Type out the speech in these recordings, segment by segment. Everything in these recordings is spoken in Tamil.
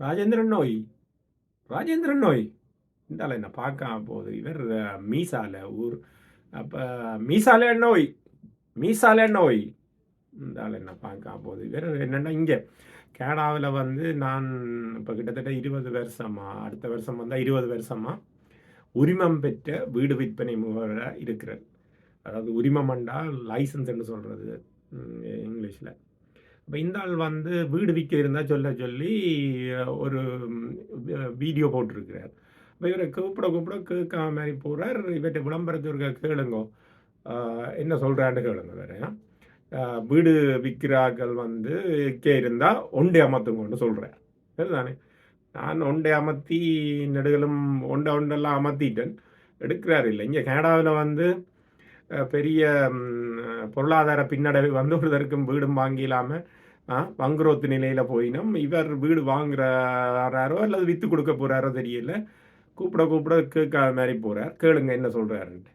ராஜேந்திரன் நோய். ராஜேந்திரன் நோய். இந்தால என்ன பார்க்காம போகுது. இவர் மீசால ஊர். அப்போ மீசால நோய். மீசால நோய். இந்தால என்ன பார்க்காம போகுது. இவர் என்னென்னா இங்கே. கேடாவில் வந்து நான் இப்போ கிட்டத்தட்ட இருபது வருஷமா அடுத்த வருஷம் வந்தால் இருபது வருஷமா உரிமம் பெற்ற வீடு விற்பனை முகவராக இருக்கிறார். அதாவது உரிமம் என்றால் லைசன்ஸ்ன்னு சொல்கிறது இங்கிலீஷில். இப்போ இந்த ஆள் வந்து வீடு விற்க இருந்தால் சொல்ல சொல்லி ஒரு வீடியோ போட்டிருக்கிறார். இப்போ இவரை கூப்பிட கூப்பிட கேட்காம மாதிரி போகிறார் இவர்கிட்ட விளம்பரத்து இருக்க கேளுங்கோ. என்ன சொல்கிறான்னு கேளுங்க வேறு வீடு விற்கிறார்கள் வந்து கே இருந்தால் ஒண்டை அமர்த்துங்கன்னு சொல்கிறேன் சரிதானே? நான் ஒண்டை அமர்த்தி நெடுகளும் ஒண்டை ஒண்டெல்லாம் அமர்த்திட்டேன். எடுக்கிறார் இல்லை. இங்கே கனடாவில் வந்து பெரிய பொருளாதார பின்னடைவு வந்து வீடும் வாங்கிலாம வங்குரோத்து நிலையில் போயினும். இவர் வீடு வாங்குறாரோ அல்லது விற்று கொடுக்க போகிறாரோ தெரியல. கூப்பிட கூப்பிட கேட்காத மாதிரி போகிறார் கேளுங்க என்ன சொல்கிறாருன்ட்டு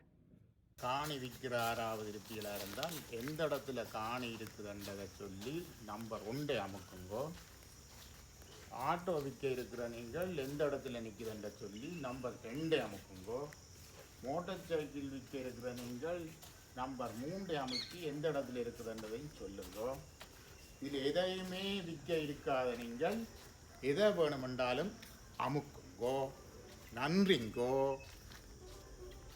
காணி விற்கிற ஆறாவது இருப்பீங்களா இருந்தால் எந்த இடத்துல காணி இருக்குதுன்றதை சொல்லி நம்பர் ஒன்றை அமுக்குங்கோ. ஆட்டோ விற்க இருக்கிற நீங்கள் எந்த இடத்துல நிற்கிறன்ற சொல்லி நம்பர் ரெண்டை அமுக்குங்கோ. மோட்டார் சைக்கிள் விற்க இருக்கிற நீங்கள் நம்பர் மூன்றை அமுக்கி எந்த இடத்துல இருக்குதுன்றதையும் சொல்லுங்கோ. இதில் எதையுமே விற்க இருக்காத நீங்கள் எதை வேணுமென்றாலும் அமுக்குங்கோ. நன்றிங்கோ.